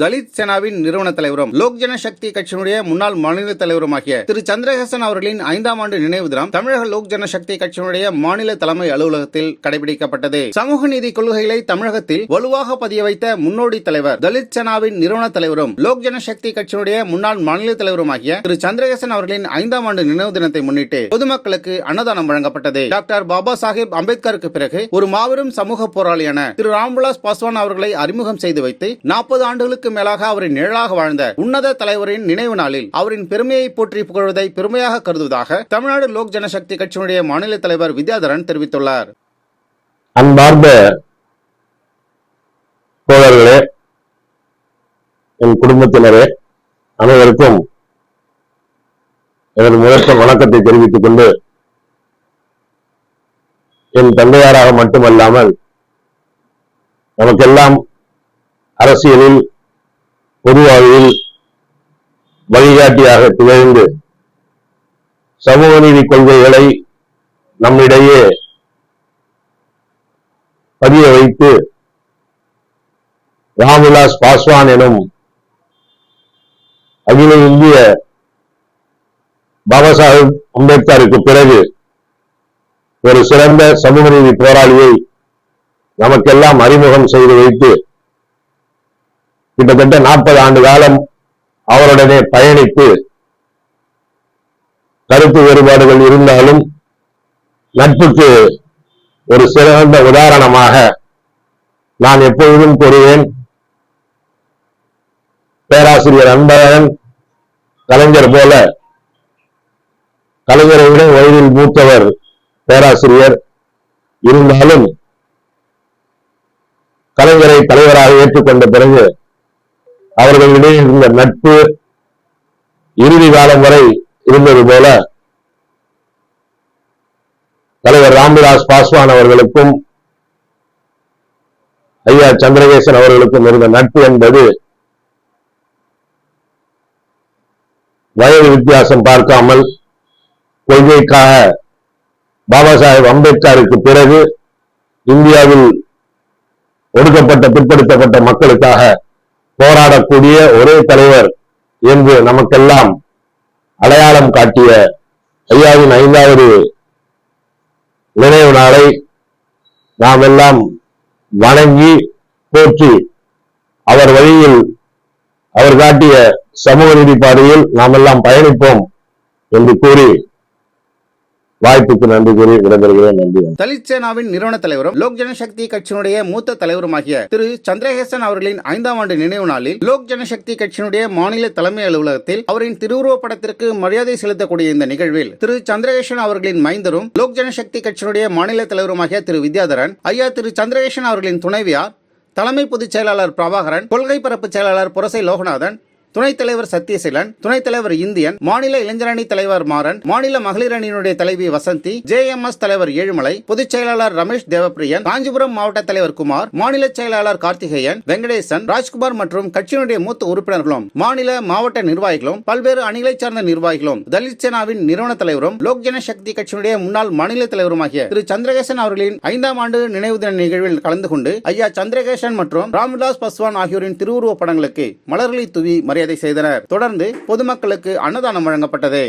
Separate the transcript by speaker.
Speaker 1: தலித் சேனாவின் நிறுவன தலைவரும் லோக் ஜன சக்தி கட்சியினுடைய முன்னாள் மாநில தலைவருமாகிய திரு சந்திரஹாசன் அவர்களின் ஐந்தாம் ஆண்டு நினைவு தினம் தமிழக லோக் ஜன சக்தி கட்சியினுடைய மாநில தலைமை அலுவலகத்தில் கடைபிடிக்கப்பட்டது. சமூக நீதி கொள்கைகளை தமிழகத்தில் வலுவாக பதிய வைத்த முன்னோடி தலைவர் தலித் சேனாவின் நிறுவன தலைவரும் லோக் ஜன சக்தி கட்சியினுடைய முன்னாள் மாநில தலைவருமாகிய திரு சந்திரஹாசன் அவர்களின் ஐந்தாம் ஆண்டு நினைவு தினத்தை முன்னிட்டு பொதுமக்களுக்கு அன்னதானம் வழங்கப்பட்டது. டாக்டர் பாபா சாஹேப் அம்பேத்கருக்கு பிறகு ஒரு மாபெரும் சமூக போராளியான திரு ராம்விலாஸ் பாஸ்வான் அவர்களை அறிமுகம் செய்து வைத்து நாற்பது ஆண்டுகளுக்கு மேலாக அவரின் நிழலாக வாழ்ந்த உன்னத தலைவரின் நினைவு நாளில் அவரின் பெருமையை போற்றி புகழ்வதை பெருமையாக கருதுவதாக தமிழ்நாடு லோக் ஜனசக்தி கட்சியினுடைய மாநில தலைவர் வித்யாதரன் தெரிவித்துள்ளார்.
Speaker 2: அன்பார்ந்த தோழர்களே என் குடும்பத்தினரே அனைவருக்கும் எனது முதற்க வணக்கத்தை தெரிவித்துக் கொண்டு என் தந்தையாராக மட்டுமல்லாமல் நமக்கெல்லாம் அரசியலில் பொதுவாழ்வில் வழிகாட்டியாக திகழ்ந்து சமூக நீதி கொள்கைகளை நம்மிடையே பதிய வைத்து ராம்விலாஸ் பாஸ்வான் எனும் அகில இந்திய பாபா சாஹேப் அம்பேத்கருக்கு பிறகு ஒரு சிறந்த சமூக நீதி போராளியை நமக்கெல்லாம் அறிமுகம் செய்து வைத்து கிட்டத்தட்ட நாற்பது ஆண்டு காலம் அவருடனே பயணித்து கருத்து வேறுபாடுகள் இருந்தாலும் நட்புக்கு ஒரு சிறந்த உதாரணமாக நான் எப்பொழுதும் கூறுவேன். பேராசிரியர் அன்பழகன் கலைஞர் போல கலைஞரை விட வயதில் மூத்தவர் பேராசிரியர். இருந்தாலும் கலைஞரை தலைவராக ஏற்றுக்கொண்ட பிறகு அவர்களிடையே இருந்த நட்பு இறுதி காலம் வரை இருந்தது போல தலைவர் ராம்விலாஸ் பாஸ்வான் அவர்களுக்கும் ஐயா சந்திரகேசன் அவர்களுக்கும் இருந்த நட்பு என்பது வயது வித்தியாசம் பார்க்காமல் கொள்கைக்காக பாபா சாஹேப் அம்பேத்கருக்கு பிறகு இந்தியாவில் ஒடுக்கப்பட்ட பிற்படுத்தப்பட்ட மக்களுக்காக போராடக்கூடிய ஒரே தலைவர் என்று நமக்கெல்லாம் அடையாளம் காட்டிய ஐயாவின் ஐந்தாவது நினைவு நாளை நாம் எல்லாம் வணங்கி போற்றி அவர் வழியில் அவர் காட்டிய சமூக நீதி பாதையில் நாம் எல்லாம் பயணிப்போம் என்று கூறி வாய்ப்புக்கு நன்றி கூறி விடைபெறுகிறேன் நன்றி வணக்கம்.
Speaker 1: நிறுவன தலைவரும் லோக் ஜனசக்தி கட்சியினுடைய மூத்த தலைவருமாகிய திரு சந்திரஹேசன் அவர்களின் ஐந்தாம் ஆண்டு நினைவு நாளில் லோக் ஜனசக்தி கட்சியினுடைய மாநில தலைமை அலுவலகத்தில் அவரின் திருவுருவப் படத்திற்கு மரியாதை செலுத்தக்கூடிய இந்த நிகழ்வில் திரு சந்திரஹேசன் அவர்களின் மைந்தரும் லோக் ஜனசக்தி கட்சியினுடைய மாநில தலைவருமாகிய திரு வித்யாதரன் ஐயா திரு சந்திரஹேசன் அவர்களின் துணைவியார் தலைமை பொதுச் செயலாளர் பிரபாகரன் கொள்கை பரப்பு செயலாளர் புரசை லோகநாதன் துணைத் தலைவர் சத்யசீலன் துணைத் தலைவர் இந்தியன் மாநில இளைஞரணி தலைவர் மாறன் மாநில மகளிர் அணியினுடைய தலைவி வசந்தி ஜேஎம்எஸ் தலைவர் ஏழுமலை பொதுச் செயலாளர் ரமேஷ் தேவப்பிரியன் காஞ்சிபுரம் மாவட்ட தலைவர் குமார் மாநில செயலாளர் கார்த்திகேயன் வெங்கடேசன் ராஜ்குமார் மற்றும் கட்சியினுடைய மூத்த உறுப்பினர்களும் மாநில மாவட்ட நிர்வாகிகளும் பல்வேறு அணிகளைச் சார்ந்த நிர்வாகிகளும் தலித் சேனாவின் நிறுவன தலைவரும் லோக் ஜன சக்தி கட்சியினுடைய முன்னாள் மாநில தலைவருமாகிய திரு சந்திரகேசன் அவர்களின் ஐந்தாம் ஆண்டு நினைவு தின நிகழ்வில் கலந்து கொண்டு ஐயா சந்திரகேசன் மற்றும் ராம்விலாஸ் பஸ்வான் ஆகியோரின் திருவுருவப் படங்களுக்கு மலர்களை தூவி மரியாதை செய்தனர். தொடர்ந்து பொதுமக்களுக்கு அன்னதானம் வழங்கப்பட்டது.